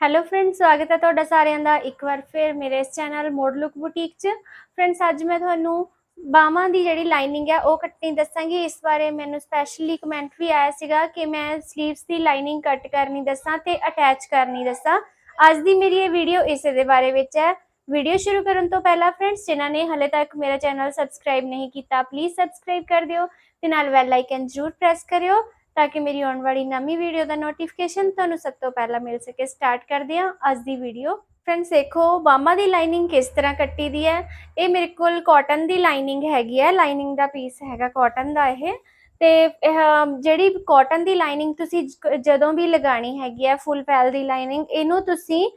Hello friends ਸਵਾਗਤ ਹੈ ਤੁਹਾਡਾ ਸਾਰਿਆਂ ਦਾ। ਇੱਕ ਵਾਰ ਫਿਰ ਮੇਰੇ ਇਸ ਚੈਨਲ ਮੋਡ ਲੁੱਕ ਬੁਟੀਕ 'ਚ। ਫਰੈਂਡਸ ਅੱਜ ਮੈਂ ਤੁਹਾਨੂੰ ਬਾਹਾਂ ਦੀ ਜਿਹੜੀ ਲਾਈਨਿੰਗ ਹੈ ਉਹ ਕੱਟਣੀ ਦੱਸਾਂਗੀ। ਇਸ ਬਾਰੇ ਮੈਨੂੰ ਸਪੈਸ਼ਲੀ ਕਮੈਂਟ ਵੀ ਆਇਆ ਸੀਗਾ ਕਿ ਮੈਂ ਸਲੀਵਸ ਦੀ ਲਾਈਨਿੰਗ ਕੱਟ ਕਰਨੀ ਦੱਸਾਂ ਤੇ ਅਟੈਚ ਕਰਨੀ ਦੱਸਾਂ। ਅੱਜ ਦੀ ਮੇਰੀ ਇਹ ਵੀਡੀਓ ਇਸੇ ਦੇ ਬਾਰੇ ਵਿੱਚ ਹੈ। ਵੀਡੀਓ ਸ਼ੁਰੂ ਕਰਨ ਤੋਂ ਪਹਿਲਾਂ ਫਰੈਂਡਸ ਜਿਨ੍ਹਾਂ ਨੇ ਹਲੇ ਤੱਕ ਮੇਰਾ ਚੈਨਲ ਸਬਸਕ੍ਰਾਈਬ ਨਹੀਂ ਕੀਤਾ ਪਲੀਜ਼ ਸਬਸਕ੍ਰਾਈਬ ਕਰ ਦਿਓ ਤੇ ਨਾਲ ਬੈਲ ਆਈਕਨ ਜ਼ਰੂਰ ਪ੍ਰੈਸ ਕਰਿਓ। ਤਾਂ ਕਿ ਮੇਰੀ ਆਉਣ ਵਾਲੀ ਨਵੀਂ ਵੀਡੀਓ ਦਾ ਨੋਟੀਫਿਕੇਸ਼ਨ ਤੁਹਾਨੂੰ ਸਭ ਤੋਂ ਪਹਿਲਾਂ ਮਿਲ ਸਕੇ। ਸਟਾਰਟ ਕਰਦੇ ਹਾਂ ਅੱਜ ਦੀ ਵੀਡੀਓ ਫਰੈਂਡਸ ਦੇਖੋ ਬਾਹਾਂ ਦੀ ਲਾਈਨਿੰਗ ਕਿਸ ਤਰ੍ਹਾਂ ਕੱਟੀ ਦੀ ਹੈ? ਇਹ ਮੇਰੇ ਕੋਲ ਕਾਟਨ ਦੀ ਲਾਈਨਿੰਗ ਹੈਗੀ ਹੈ। ਲਾਈਨਿੰਗ ਦਾ ਪੀਸ ਹੈਗਾ ਕਾਟਨ ਦਾ ਇਹ। ਤੇ ਜਿਹੜੀ ਕਾਟਨ ਦੀ ਲਾਈਨਿੰਗ ਤੁਸੀਂ ਜਦੋਂ ਵੀ ਲਗਾਣੀ ਹੈਗੀ ਹੈ ਫੁੱਲ ਪੈਲ ਦੀ ਲਾਈਨਿੰਗ ਇਹਨੂੰ ਤੁਸੀਂ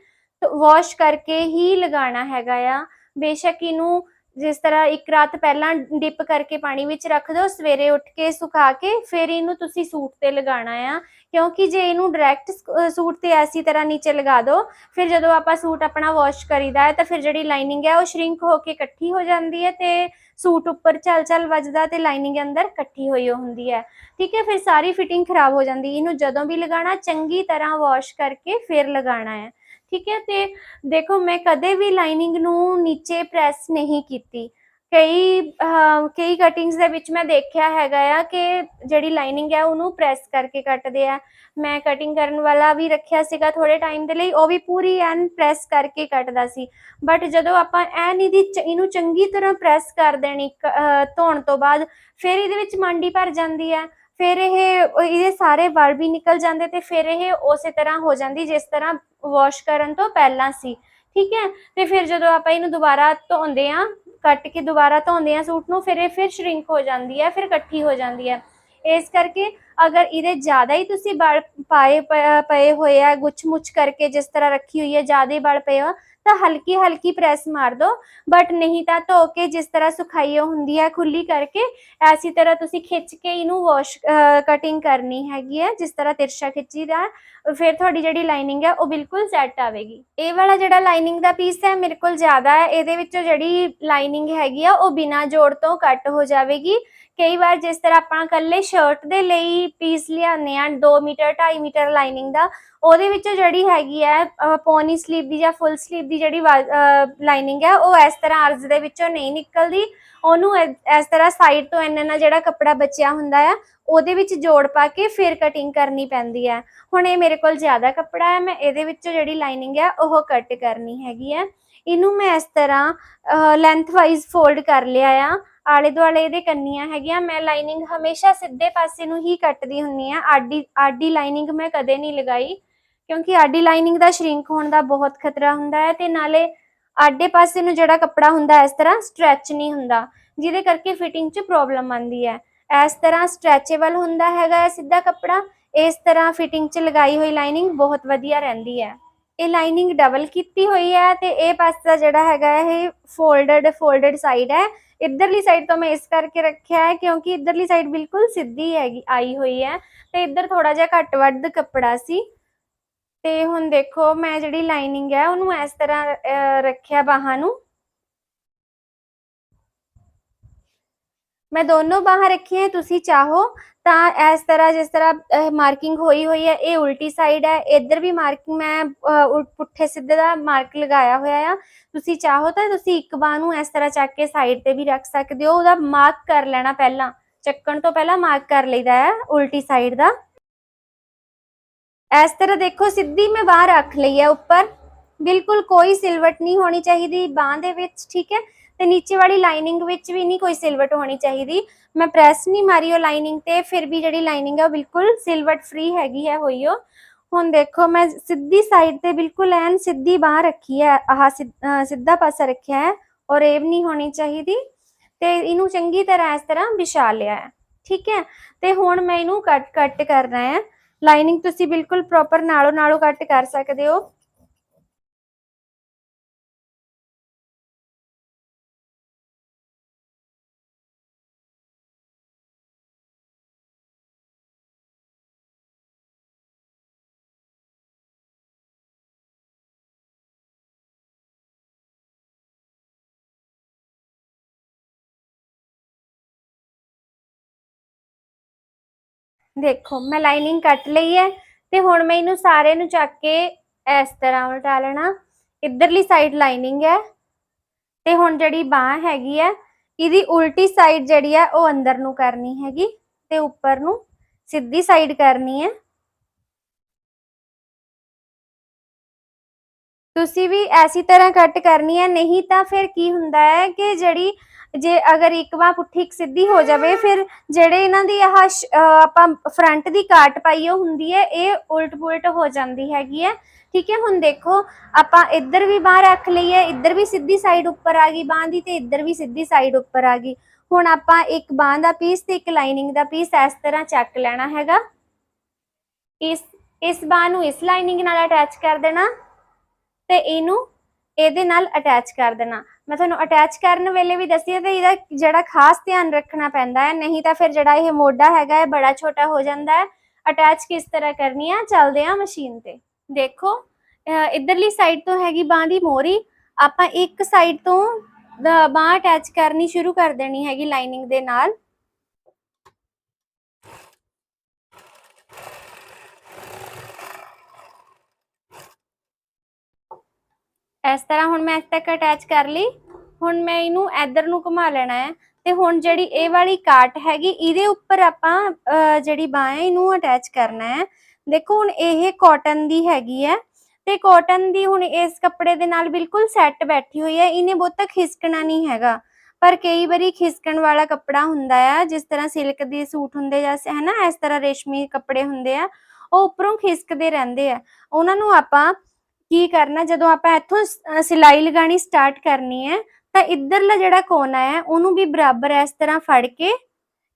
ਵਾਸ਼ ਕਰਕੇ ਹੀ ਲਗਾਉਣਾ ਹੈਗਾ ਆ। ਬੇਸ਼ੱਕ ਇਹਨੂੰ ਜਿਸ ਤਰ੍ਹਾਂ ਇੱਕ ਰਾਤ ਪਹਿਲਾਂ ਡਿਪ ਕਰਕੇ ਪਾਣੀ ਵਿੱਚ ਰੱਖ ਦਿਓ, ਸਵੇਰੇ ਉੱਠ ਕੇ ਸੁਕਾ ਕੇ ਫਿਰ ਇਹਨੂੰ ਤੁਸੀਂ ਸੂਟ ਤੇ ਲਗਾਉਣਾ ਆ। ਕਿਉਂਕਿ ਜੇ ਇਹਨੂੰ ਡਾਇਰੈਕਟ ਸੂਟ ਤੇ ਐਸੀ ਤਰ੍ਹਾਂ ਨੀਚੇ ਲਗਾ ਦਿਓ ਫਿਰ ਜਦੋਂ ਆਪਾਂ ਸੂਟ ਆਪਣਾ ਵਾਸ਼ ਕਰੀਦਾ ਹੈ ਤਾਂ ਫਿਰ ਜਿਹੜੀ ਲਾਈਨਿੰਗ ਹੈ ਉਹ ਸ਼ਰਿੰਕ ਹੋ ਕੇ ਇਕੱਠੀ ਹੋ ਜਾਂਦੀ ਹੈ ਤੇ ਸੂਟ ਉੱਪਰ ਚੱਲ ਚੱਲ ਵੱਜਦਾ ਤੇ ਲਾਈਨਿੰਗ ਅੰਦਰ ਇਕੱਠੀ ਹੋਈ ਹੁੰਦੀ ਹੈ। ਠੀਕ ਹੈ, ਫਿਰ ਸਾਰੀ ਫਿਟਿੰਗ ਖਰਾਬ ਹੋ ਜਾਂਦੀ। ਇਹਨੂੰ ਜਦੋਂ ਵੀ ਲਗਾਉਣਾ, ਚੰਗੀ ਤਰ੍ਹਾਂ ਵਾਸ਼ ਕਰਕੇ ਫਿਰ ਲਗਾਉਣਾ ਹੈ। ਠੀਕ ਹੈ? ਤੇ ਦੇਖੋ, ਮੈਂ ਕਦੇ ਵੀ ਲਾਈਨਿੰਗ ਨੂੰ ਨੀਚੇ ਪ੍ਰੈਸ ਨਹੀਂ ਕੀਤੀ। ਕਈ ਕਈ ਕਟਿੰਗਸ ਦੇ ਵਿੱਚ ਮੈਂ ਦੇਖਿਆ ਹੈਗਾ ਆ ਕਿ ਜਿਹੜੀ ਲਾਈਨਿੰਗ ਹੈ, ਉਹਨੂੰ ਪ੍ਰੈਸ ਕਰਕੇ ਕੱਟਦੇ ਆ। ਮੈਂ ਕਟਿੰਗ ਕਰਨ ਵਾਲਾ ਵੀ ਰੱਖਿਆ ਸੀਗਾ ਥੋੜੇ ਟਾਈਮ ਦੇ ਲਈ, ਉਹ ਵੀ ਪੂਰੀ ਐਨ ਪ੍ਰੈਸ ਕਰਕੇ ਕੱਟਦਾ ਸੀ। ਬਟ ਜਦੋਂ ਆਪਾਂ ਐਨ ਇਹਦੀ ਚ- ਇਹਨੂੰ ਚੰਗੀ ਤਰ੍ਹਾਂ ਪ੍ਰੈਸ ਕਰ ਦੇਣੀ, ਕ- ਧੋਣ ਤੋਂ ਬਾਅਦ, ਫਿਰ ਇਹਦੇ ਵਿੱਚ ਮੰਡੀ ਭਰ ਜਾਂਦੀ ਹੈ ਫਿਰ ਇਹ ਇਹਦੇ ਸਾਰੇ ਵਲ ਵੀ ਨਿਕਲ ਜਾਂਦੇ ਤੇ ਫਿਰ ਇਹ ਉਸੇ ਤਰ੍ਹਾਂ ਹੋ ਜਾਂਦੀ ਜਿਸ ਤਰ੍ਹਾਂ ਵਾਸ਼ ਕਰਨ ਤੋਂ ਪਹਿਲਾਂ ਸੀ। ਠੀਕ ਹੈ? ਤੇ ਫਿਰ ਜਦੋਂ ਆਪਾਂ ਇਹਨੂੰ ਦੁਬਾਰਾ ਧੋਂਦੇ ਆ ਕੱਟ ਕੇ ਦੁਬਾਰਾ ਧੋਂਦੇ ਆ ਸੂਟ ਨੂੰ, ਫਿਰ ਇਹ ਫਿਰ ਸ਼ਰਿੰਕ ਹੋ ਜਾਂਦੀ ਹੈ, ਫਿਰ ਇਕੱਠੀ ਹੋ ਜਾਂਦੀ ਹੈ। ਇਸ ਕਰਕੇ ਅਗਰ ਇਹਦੇ ਜ਼ਿਆਦਾ ਹੀ ਤੁਸੀਂ ਬਲ ਪਾਏ, ਪ- ਪਏ ਹੋਏ ਆ ਗੁੱਛ ਮੁੱਛ ਕਰਕੇ ਜਿਸ ਤਰ੍ਹਾਂ ਰੱਖੀ ਹੋਈ ਹੈ, ਜ਼ਿਆਦਾ ਹੀ ਬਲ ਪਏ ਹੋ ਤਾਂ ਹਲਕੀ ਹਲਕੀ ਪ੍ਰੈਸ ਮਾਰ ਦਿਓ ਬਟ ਨਹੀਂ ਤਾਂ ਧੋ ਕੇ ਜਿਸ ਤਰ੍ਹਾਂ ਸੁਖਾਈ ਹੁੰਦੀ ਹੈ ਖੁੱਲੀ ਕਰਕੇ, ਐਸੀ ਤਰ੍ਹਾਂ ਤੁਸੀਂ ਖਿੱਚ ਕੇ ਇਹਨੂੰ ਵਾਸ਼ ਕਟਿੰਗ ਕਰਨੀ ਹੈਗੀ ਹੈ, ਜਿਸ ਤਰ੍ਹਾਂ ਤਿਰਛਾ ਖਿੱਚੀਦਾ ਹੈ। ਫਿਰ ਤੁਹਾਡੀ ਜਿਹੜੀ ਲਾਈਨਿੰਗ ਹੈ ਉਹ ਬਿਲਕੁਲ ਸੈੱਟ ਆਵੇਗੀ ਇਹ ਵਾਲਾ ਜਿਹੜਾ ਲਾਈਨਿੰਗ ਦਾ ਪੀਸ ਹੈ, ਮੇਰੇ ਕੋਲ ਜ਼ਿਆਦਾ ਹੈ, ਇਹਦੇ ਵਿੱਚੋਂ ਜਿਹੜੀ ਲਾਈਨਿੰਗ ਹੈਗੀ ਆ, ਉਹ ਬਿਨਾਂ ਜੋੜ ਤੋਂ ਕੱਟ ਹੋ ਜਾਵੇਗੀ ਕਈ ਵਾਰ ਜਿਸ ਤਰ੍ਹਾਂ ਆਪਾਂ ਇਕੱਲੇ ਸ਼ਰਟ ਦੇ ਲਈ ਪੀਸ ਲਿਆਉਂਦੇ ਆ 2 ਮੀਟਰ 2.5 ਮੀਟਰ ਲਾਈਨਿੰਗ ਦਾ ਉਹਦੇ ਵਿੱਚੋਂ ਜਿਹੜੀ ਹੈਗੀ ਹੈ ਅਹ, ਪੌਣੀ ਸਲੀਵ ਦੀ ਜਾਂ ਫੁੱਲ ਸਲੀਵ ਦੀ ਜਿਹੜੀ ਲਾਈਨਿੰਗ ਹੈ ਉਹ ਇਸ ਤਰ੍ਹਾਂ ਅਰਜ਼ ਦੇ ਵਿੱਚੋਂ ਨਹੀਂ ਨਿਕਲਦੀ। ਉਹਨੂੰ ਇ- ਇਸ ਤਰ੍ਹਾਂ ਸਾਈਡ ਤੋਂ ਇੰਨਾ ਨਾ ਜਿਹੜਾ ਕੱਪੜਾ ਬਚਿਆ ਹੁੰਦਾ ਆ ਉਹਦੇ ਵਿੱਚ ਜੋੜ ਪਾ ਕੇ ਫਿਰ ਕਟਿੰਗ ਕਰਨੀ ਪੈਂਦੀ ਹੈ। ਹੁਣ ਇਹ ਮੇਰੇ ਕੋਲ ਜ਼ਿਆਦਾ ਕੱਪੜਾ ਹੈ ਮੈਂ ਇਹਦੇ ਵਿੱਚੋਂ ਜਿਹੜੀ ਲਾਈਨਿੰਗ ਹੈ ਉਹ ਕੱਟ ਕਰਨੀ ਹੈਗੀ ਹੈ। ਇਹਨੂੰ ਮੈਂ ਇਸ ਤਰ੍ਹਾਂ ਲੈਂਥ ਵਾਈਜ਼ ਫੋਲਡ ਕਰ ਲਿਆ ਆ। ਆਲੇ ਦੁਆਲੇ ਇਹਦੇ ਕੰਨੀਆਂ ਹੈਗੀਆਂ ਮੈਂ ਲਾਈਨਿੰਗ ਹਮੇਸ਼ਾ ਸਿੱਧੇ ਪਾਸੇ ਨੂੰ ਹੀ ਕੱਟਦੀ ਹੁੰਨੀ ਆ ਆਡੀ ਆਡੀ ਲਾਈਨਿੰਗ ਮੈਂ ਕਦੇ ਨਹੀਂ ਲਗਾਈ। ਕਿਉਂਕਿ ਆਡੀ ਲਾਈਨਿੰਗ ਦਾ ਸ਼ਰਿੰਕ ਹੋਣ ਦਾ ਬਹੁਤ ਖਤਰਾ ਹੁੰਦਾ ਹੈ ਤੇ ਨਾਲੇ ਆਡੇ ਪਾਸੇ ਨੂੰ ਜਿਹੜਾ ਕੱਪੜਾ ਹੁੰਦਾ ਇਸ ਤਰ੍ਹਾਂ ਸਟ੍ਰੈਚ ਨਹੀਂ ਹੁੰਦਾ, ਜਿਹਦੇ ਕਰਕੇ ਫਿਟਿੰਗ 'ਚ ਪ੍ਰੋਬਲਮ ਆਉਂਦੀ ਹੈ। ਇਸ ਤਰ੍ਹਾਂ ਸਟ੍ਰੈਚੇਬਲ ਹੁੰਦਾ ਹੈਗਾ ਹੈ ਸਿੱਧਾ ਕੱਪੜਾ, ਇਸ ਤਰ੍ਹਾਂ ਫਿਟਿੰਗ 'ਚ ਲਗਾਈ ਹੋਈ ਲਾਈਨਿੰਗ ਬਹੁਤ ਵਧੀਆ ਰਹਿੰਦੀ ਹੈ। ਇਹ ਲਾਈਨਿੰਗ ਡਬਲ ਕੀਤੀ ਹੋਈ ਹੈ ਤੇ ਇਹ ਪਾਸਾ ਜਿਹੜਾ ਹੈਗਾ ਇਹ ਫੋਲਡਡ ਫੋਲਡਡ ਸਾਈਡ ਹੈ। ਇੱਧਰਲੀ ਸਾਈਡ ਤੋਂ ਮੈਂ ਇਸ ਕਰਕੇ ਰੱਖਿਆ ਹੈ ਕਿਉਂਕਿ ਇੱਧਰਲੀ ਸਾਈਡ ਬਿਲਕੁਲ ਸਿੱਧੀ ਹੈਗੀ, ਆਈ ਹੋਈ ਹੈ ਤੇ ਇੱਧਰ ਥੋੜਾ ਜਿਹਾ ਘੱਟ ਵੱਧ ਕੱਪੜਾ ਸੀ। ਤੇ ਹੁਣ ਦੇਖੋ, ਮੈਂ ਜਿਹੜੀ ਲਾਈਨਿੰਗ ਹੈ, ਉਹਨੂੰ ਇਸ ਤਰ੍ਹਾਂ ਰੱਖਿਆ ਬਾਹਾਂ ਨੂੰ। ਮੈਂ ਦੋਨੋਂ ਬਾਹਾਂ ਰੱਖੀਆਂ, ਤੁਸੀਂ ਚਾਹੋ ਤਾਂ ਇਸ ਤਰ੍ਹਾਂ, ਜਿਸ ਤਰ੍ਹਾਂ ਮਾਰਕਿੰਗ ਹੋਈ ਹੋਈ ਹੈ, ਇਹ ਉਲਟੀ ਸਾਈਡ ਹੈ। ਇੱਧਰ ਵੀ ਮਾਰਕਿੰਗ ਮੈਂ ਪੁੱਠੇ ਸਿੱਧੇ ਦਾ ਮਾਰਕ ਲਗਾਇਆ ਹੋਇਆ ਆ। ਤੁਸੀਂ ਚਾਹੋ ਤਾਂ ਤੁਸੀਂ ਇੱਕ ਬਾਹ ਨੂੰ ਇਸ ਤਰ੍ਹਾਂ ਚੱਕ ਕੇ ਸਾਈਡ ਤੇ ਵੀ ਰੱਖ ਸਕਦੇ ਹੋ। ਉਹਦਾ ਮਾਰਕ ਕਰ ਲੈਣਾ ਪਹਿਲਾਂ। ਚੱਕਣ ਤੋਂ ਪਹਿਲਾਂ ਮਾਰਕ ਕਰ ਲਈਦਾ ਹੈ, ਉਲਟੀ ਸਾਈਡ ਦਾ। ਇਸ ਤਰ੍ਹਾਂ ਦੇਖੋ, ਸਿੱਧੀ ਮੈਂ ਬਾਹ ਰੱਖ ਲਈ ਹੈ ਉੱਪਰ। ਬਿਲਕੁਲ ਕੋਈ ਸਿਲਵਟ ਨਹੀਂ ਹੋਣੀ ਚਾਹੀਦੀ ਬਾਹ ਦੇ ਵਿੱਚ, ਠੀਕ ਹੈ? ਤੇ ਨੀਚੇ ਵਾਲੀ ਲਾਈਨਿੰਗ ਵਿੱਚ ਵੀ ਨਹੀਂ ਕੋਈ ਸਿਲਵਟ ਹੋਣੀ ਚਾਹੀਦੀ। ਮੈਂ ਪ੍ਰੈਸ ਨਹੀਂ ਮਾਰੀ ਉਹ ਲਾਈਨਿੰਗ ਤੇ, ਫਿਰ ਵੀ ਜਿਹੜੀ ਲਾਈਨਿੰਗ ਹੈ ਉਹ ਬਿਲਕੁਲ ਸਿਲਵਟ ਫ੍ਰੀ ਹੈਗੀ ਹੈ, ਹੋਈ ਉਹ। ਹੁਣ ਦੇਖੋ, ਮੈਂ ਸਿੱਧੀ ਸਾਈਡ ਤੇ ਬਿਲਕੁਲ ਐਨ ਸਿੱਧੀ ਬਾਹ ਰੱਖੀ ਹੈ, ਆਹ ਸਿ- ਸਿੱਧਾ ਪਾਸਾ ਰੱਖਿਆ ਹੈ ਔਰ ਇਹ ਵੀ ਨਹੀਂ ਹੋਣੀ ਚਾਹੀਦੀ। ਤੇ ਇਹਨੂੰ ਚੰਗੀ ਤਰ੍ਹਾਂ ਇਸ ਤਰ੍ਹਾਂ ਵਿਛਾ ਲਿਆ ਹੈ, ਠੀਕ ਹੈ? ਤੇ ਹੁਣ ਮੈਂ ਇਹਨੂੰ ਕੱਟ ਕੱਟ ਕਰਨਾ ਹੈ। ਲਾਈਨਿੰਗ ਤੁਸੀਂ ਬਿਲਕੁਲ ਪ੍ਰੋਪਰ ਨਾਲੋਂ ਨਾਲੋਂ ਕੱਟ ਕਰ ਸਕਦੇ ਹੋ। ਦੇਖੋ, ਮੈਂ ਲਾਈਨਿੰਗ ਕੱਟ ਲਈ ਹੈ ਤੇ ਹੁਣ ਮੈਂ ਇਹਨੂੰ ਸਾਰੇ ਨੂੰ ਚੱਕ ਕੇ ਇਸ ਤਰ੍ਹਾਂ ਉਲਟਾ ਲੈਣਾ। ਇਧਰਲੀ ਸਾਈਡ ਲਾਈਨਿੰਗ ਹੈ ਤੇ ਹੁਣ ਜਿਹੜੀ ਬਾਹ ਹੈਗੀ ਹੈ, ਇਹਦੀ ਉਲਟੀ ਸਾਈਡ ਜਿਹੜੀ ਹੈ ਉਹ ਅੰਦਰ ਨੂੰ ਕਰਨੀ ਹੈਗੀ ਤੇ ਉੱਪਰ ਨੂੰ ਸਿੱਧੀ ਸਾਈਡ ਕਰਨੀ ਹੈ। ਤੁਸੀਂ ਵੀ ਐਸੀ ਤਰ੍ਹਾਂ ਕੱਟ ਕਰਨੀ ਹੈ, ਨਹੀਂ ਤਾਂ ਫਿਰ ਕੀ ਹੁੰਦਾ ਹੈ ਕਿ ਜਿਹੜੀ ਜੇ ਅਗਰ ਇੱਕ ਬਾਹ ਪੁੱਠੀ ਸਿੱਧੀ ਹੋ ਜਾਵੇ, ਫਿਰ ਜਿਹੜੇ ਇਹਨਾਂ ਦੀ ਆਹ ਆਪਾਂ ਫਰੰਟ ਦੀ ਕਾਟ ਪਾਈ ਉਹ ਹੁੰਦੀ ਹੈ, ਇਹ ਉਲਟ ਪੁਲਟ ਹੋ ਜਾਂਦੀ ਹੈਗੀ ਹੈ। ਠੀਕ ਹੈ, ਹੁਣ ਦੇਖੋ, ਆਪਾਂ ਇੱਧਰ ਵੀ ਬਾਹ ਰੱਖ ਲਈ ਹੈ, ਇੱਧਰ ਵੀ ਸਿੱਧੀ ਸਾਈਡ ਉੱਪਰ ਆ ਗਈ ਬਾਹ ਦੀ ਤੇ ਇੱਧਰ ਵੀ ਸਿੱਧੀ ਸਾਈਡ ਉੱਪਰ ਆ ਗਈ। ਹੁਣ ਆਪਾਂ ਇੱਕ ਬਾਹ ਦਾ ਪੀਸ ਤੇ ਇੱਕ ਲਾਈਨਿੰਗ ਦਾ ਪੀਸ ਇਸ ਤਰ੍ਹਾਂ ਚੱਕ ਲੈਣਾ ਹੈਗਾ। ਇਸ ਇਸ ਬਾਹ ਨੂੰ ਇਸ ਲਾਈਨਿੰਗ ਨਾਲ ਅਟੈਚ ਕਰ ਦੇਣਾ ਤੇ ਇਹਨੂੰ ਇਹਦੇ ਨਾਲ ਅਟੈਚ ਕਰ ਦੇਣਾ। ਮੈਂ ਤੁਹਾਨੂੰ ਅਟੈਚ ਕਰਨ ਵੇਲੇ ਵੀ ਦੱਸਿਆ ਤੇ ਇਹਦਾ ਜਿਹੜਾ ਖਾਸ ਧਿਆਨ ਰੱਖਣਾ ਪੈਂਦਾ ਹੈ, ਨਹੀਂ ਤਾਂ ਫਿਰ ਜਿਹੜਾ ਇਹ ਮੋਢਾ ਹੈਗਾ ਹੈ ਬੜਾ ਛੋਟਾ ਹੋ ਜਾਂਦਾ ਹੈ। ਅਟੈਚ ਕਿਸ ਤਰ੍ਹਾਂ ਕਰਨੀ ਆ? ਚੱਲਦੇ ਆ ਮਸ਼ੀਨ ਤੇ। ਦੇਖੋ, ਅਹ ਇਧਰਲੀ ਸਾਈਡ ਤੋਂ ਹੈਗੀ ਬਾਹ ਦੀ ਮੋਰੀ ਆਪਾਂ ਇੱਕ ਸਾਈਡ ਤੋਂ ਬਾਹ ਅਟੈਚ ਕਰਨੀ ਸ਼ੁਰੂ ਕਰ ਦੇਣੀ ਹੈਗੀ ਲਾਈਨਿੰਗ ਦੇ ਨਾਲ। ਇਸ ਤਰ੍ਹਾਂ ਹੁਣ ਮੈਂ ਇੱਥੇ ਤੱਕ ਅਟੈਚ ਕਰ ਲਈ। ਹੁਣ ਮੈਂ ਇਹਨੂੰ ਇੱਧਰ ਨੂੰ ਘੁਮਾ ਲੈਣਾ ਹੈ। ਤੇ ਹੁਣ ਜਿਹੜੀ ਇਹ ਵਾਲੀ ਕਾਟ ਹੈਗੀ, ਇਹਦੇ ਉੱਪਰ ਆਪਾਂ ਜਿਹੜੀ ਬਾਹ ਇਹਨੂੰ ਅਟੈਚ ਕਰਨਾ ਹੈ। ਦੇਖੋ, ਹੁਣ ਇਹ ਕਾਟਨ ਦੀ ਹੈਗੀ ਹੈ। ਤੇ ਕਾਟਨ ਦੀ ਹੁਣ ਇਸ ਕੱਪੜੇ ਦੇ ਨਾਲ ਬਿਲਕੁਲ ਸੈੱਟ ਬੈਠੀ ਹੋਈ ਹੈ। ਇਹਨੇ ਬਹੁਤਾ ਖਿਸਕਣਾ ਨਹੀਂ ਹੈਗਾ। ਪਰ ਕਈ ਵਾਰੀ ਖਿਸਕਣ ਵਾਲਾ ਕੱਪੜਾ ਹੁੰਦਾ ਆ, ਜਿਸ ਤਰ੍ਹਾਂ ਸਿਲਕ ਦੇ ਸੂਟ ਹੁੰਦੇ ਜਾਂ ਹੈ ਨਾ ਇਸ ਤਰ੍ਹਾਂ ਰੇਸ਼ਮੀ ਕੱਪੜੇ ਹੁੰਦੇ ਆ, ਉਹ ਉੱਪਰੋਂ ਖਿਸਕਦੇ ਰਹਿੰਦੇ ਆ। ਉਹਨਾਂ ਨੂੰ ਆਪਾਂ ਕੀ ਕਰਨਾ, ਜਦੋਂ ਆਪਾਂ ਇੱਥੋਂ ਸਿਲਾਈ ਲਗਾਣੀ ਸਟਾਰਟ ਕਰਨੀ ਹੈ, ਤਾਂ ਇੱਧਰਲਾ ਜਿਹੜਾ ਕੋਨਾ ਹੈ, ਉਹਨੂੰ ਵੀ ਬਰਾਬਰ ਇਸ ਤਰ੍ਹਾਂ ਫੜ ਕੇ,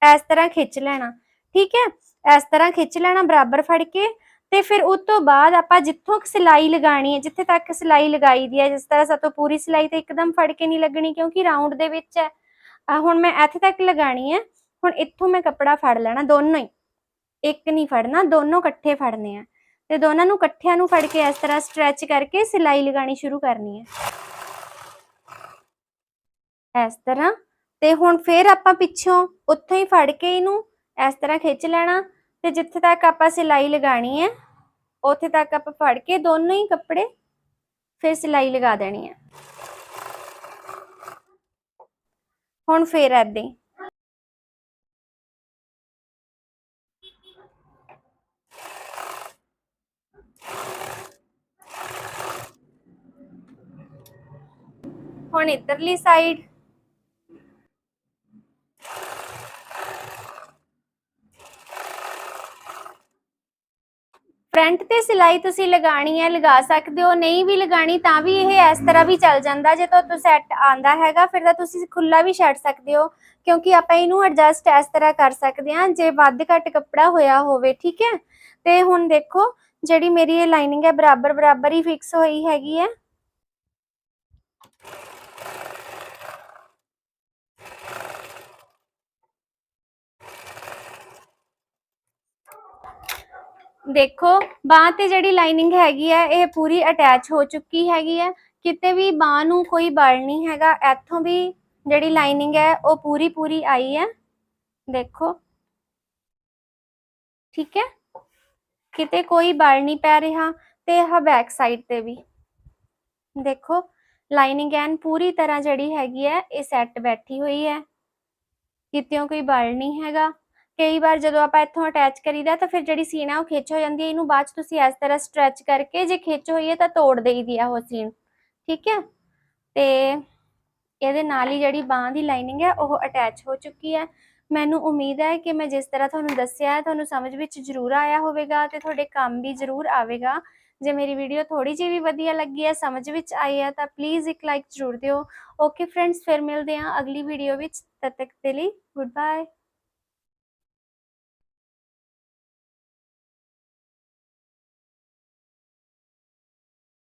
ਇਸ ਤਰ੍ਹਾਂ ਖਿੱਚ ਲੈਣਾ, ਠੀਕ ਹੈ? ਇਸ ਤਰ੍ਹਾਂ ਖਿੱਚ ਲੈਣਾ, ਬਰਾਬਰ ਫੜ ਕੇ, ਤੇ ਫਿਰ ਉਸ ਤੋਂ ਬਾਅਦ ਆਪਾਂ ਜਿੱਥੋਂ ਸਿਲਾਈ ਲਗਾਣੀ ਹੈ, ਜਿੱਥੇ ਤੱਕ ਸਿਲਾਈ ਲਗਾਈ ਦੀ ਹੈ, ਜਿਸ ਤਰ੍ਹਾਂ ਸਾਤੋਂ ਪੂਰੀ ਸਿਲਾਈ ਤੇ ਇੱਕਦਮ ਫੜ ਕੇ ਨਹੀਂ ਲੱਗਣੀ, ਕਿਉਂਕਿ ਰਾਉਂਡ ਦੇ ਵਿੱਚ ਹੈ। ਹੁਣ ਮੈਂ ਇੱਥੇ ਤੱਕ ਲਗਾਣੀ ਹੈ, ਹੁਣ ਇੱਥੋਂ ਮੈਂ ਕੱਪੜਾ ਫੜ ਲੈਣਾ, ਦੋਨੋਂ ਹੀ, ਇੱਕ ਨਹੀਂ ਫੜਨਾ, ਦੋਨੋਂ ਇਕੱਠੇ ਫੜਨੇ ਆ। ਤੇ ਦੋਨਾਂ ਨੂੰ ਇਕੱਠਿਆਂ ਨੂੰ ਫੜ ਕੇ ਇਸ ਤਰ੍ਹਾਂ ਸਟ੍ਰੈਚ ਕਰਕੇ ਸਿਲਾਈ ਲਗਾਣੀ ਸ਼ੁਰੂ ਕਰਨੀ ਹੈ। ਇਸ ਤਰ੍ਹਾਂ ਤੇ ਹੁਣ ਫਿਰ ਆਪਾਂ ਪਿੱਛੋਂ ਉੱਥੋਂ ਹੀ ਫੜ ਕੇ ਇਹਨੂੰ ਇਸ ਤਰ੍ਹਾਂ ਖਿੱਚ ਲੈਣਾ ਤੇ ਜਿੱਥੇ ਤੱਕ ਆਪਾਂ ਸਿਲਾਈ ਲਗਾਣੀ ਹੈ, ਉੱਥੇ ਤੱਕ ਆਪਾਂ ਫੜ ਕੇ ਦੋਨੋਂ ਹੀ ਕੱਪੜੇ ਫਿਰ ਸਿਲਾਈ ਲਗਾ ਦੇਣੀ ਹੈ। ਹੁਣ ਫੇਰ ਏਦਾਂ ਹੀ ਹੁਣ ਇਧਰਲੀ ਸਾਈਡ ਫਰੰਟ ਤੇ ਸਿਲਾਈ ਤੁਸੀਂ ਲਗਾਣੀ ਹੈ ਲਗਾ ਸਕਦੇ ਹੋ ਨਹੀਂ ਵੀ ਲਗਾਣੀ ਤਾਂ ਵੀ ਇਹ ਇਸ ਤਰ੍ਹਾਂ ਵੀ ਚੱਲ ਜਾਂਦਾ ਜੇ ਤੁਹਾਨੂੰ ਸੈੱਟ ਆਂਦਾ ਹੈਗਾ ਫਿਰ ਤਾਂ ਤੁਸੀਂ ਖੁੱਲਾ ਵੀ ਛੱਡ ਸਕਦੇ ਹੋ ਕਿਉਂਕਿ ਆਪਾਂ ਇਹਨੂੰ ਐਡਜਸਟ ਇਸ ਤਰ੍ਹਾਂ ਕਰ ਸਕਦੇ ਹਾਂ ਜੇ ਵੱਧ ਘੱਟ ਕੱਪੜਾ ਹੋਇਆ ਹੋਵੇ ਠੀਕ ਹੈ ਤੇ ਹੁਣ ਦੇਖੋ ਜਿਹੜੀ ਮੇਰੀ ਇਹ ਲਾਈਨਿੰਗ ਹੈ ਬਰਾਬਰ ਬਰਾਬਰ ਹੀ ਫਿਕਸ ਹੋਈ ਹੈਗੀ ਹੈ ਦੇਖੋ, ਬਾਹ ਤੇ ਜਿਹੜੀ ਲਾਈਨਿੰਗ ਹੈਗੀ ਹੈ, ਇਹ ਪੂਰੀ ਅਟੈਚ ਹੋ ਚੁੱਕੀ ਹੈਗੀ ਹੈ। ਕਿਤੇ ਵੀ ਬਾਹ ਨੂੰ ਕੋਈ ਬਲ ਨਹੀਂ ਹੈਗਾ, ਇੱਥੋਂ ਵੀ ਜਿਹੜੀ ਲਾਈਨਿੰਗ ਹੈ, ਉਹ ਪੂਰੀ ਪੂਰੀ ਆਈ ਹੈ। ਦੇਖੋ। ਠੀਕ ਹੈ? ਕਿਤੇ ਕੋਈ ਬਲ ਨਹੀਂ ਪੈ ਰਿਹਾ ਤੇ ਆਹ ਬੈਕ ਸਾਈਡ ਤੇ ਵੀ। ਦੇਖੋ ਲਾਈਨਿੰਗ ਐਨ ਪੂਰੀ ਤਰ੍ਹਾਂ ਜਿਹੜੀ ਹੈਗੀ ਹੈ, ਇਹ ਸੈੱਟ ਬੈਠੀ ਹੋਈ ਹੈ। ਕਿਤਿਓਂ ਕੋਈ ਬਲ ਨਹੀਂ ਹੈਗਾ। ਕਈ ਵਾਰ ਜਦੋਂ ਆਪਾਂ ਇੱਥੋਂ ਅਟੈਚ ਕਰੀਦਾ ਤਾਂ ਫਿਰ ਜਿਹੜੀ ਸੀਨ ਹੈ ਉਹ ਖਿੱਚ ਹੋ ਜਾਂਦੀ ਹੈ, ਇਹਨੂੰ ਬਾਅਦ ਚ ਤੁਸੀਂ ਇਸ ਤਰ੍ਹਾਂ ਸਟ੍ਰੈਚ ਕਰਕੇ ਜੇ ਖਿੱਚ ਹੋਈ ਹੈ ਤਾਂ ਤੋੜ ਦੇਈਦੀ ਆ ਉਹ ਸੀਨ ਠੀਕ ਹੈ? ਤੇ ਇਹਦੇ ਨਾਲ ਹੀ ਜਿਹੜੀ ਬਾਹ ਦੀ ਲਾਈਨਿੰਗ ਹੈ ਉਹ ਅਟੈਚ ਹੋ ਚੁੱਕੀ ਹੈ। ਮੈਨੂੰ ਉਮੀਦ ਹੈ ਕਿ ਮੈਂ ਜਿਸ ਤਰ੍ਹਾਂ ਤੁਹਾਨੂੰ ਦੱਸਿਆ ਹੈ, ਤੁਹਾਨੂੰ ਸਮਝ ਵਿੱਚ ਜ਼ਰੂਰ ਆਇਆ ਹੋਵੇਗਾ ਤੇ ਤੁਹਾਡੇ ਕੰਮ ਵੀ ਜ਼ਰੂਰ ਆਵੇਗਾ। ਜੇ ਮੇਰੀ ਵੀਡੀਓ ਥੋੜੀ ਜਿਹੀ ਵੀ ਵਧੀਆ ਲੱਗੀ ਹੈ, ਸਮਝ ਵਿੱਚ ਆਈ ਹੈ ਤਾਂ ਪਲੀਜ਼ ਇੱਕ ਲਾਈਕ ਜ਼ਰੂਰ ਦਿਓ। ਓਕੇ ਫਰੈਂਡਸ ਫਿਰ ਮਿਲਦੇ ਹਾਂ ਅਗਲੀ ਵੀਡੀਓ ਵਿੱਚ। ਤਦ ਤੱਕ ਦੇ ਲਈ ਗੁੱਡ ਬਾਏ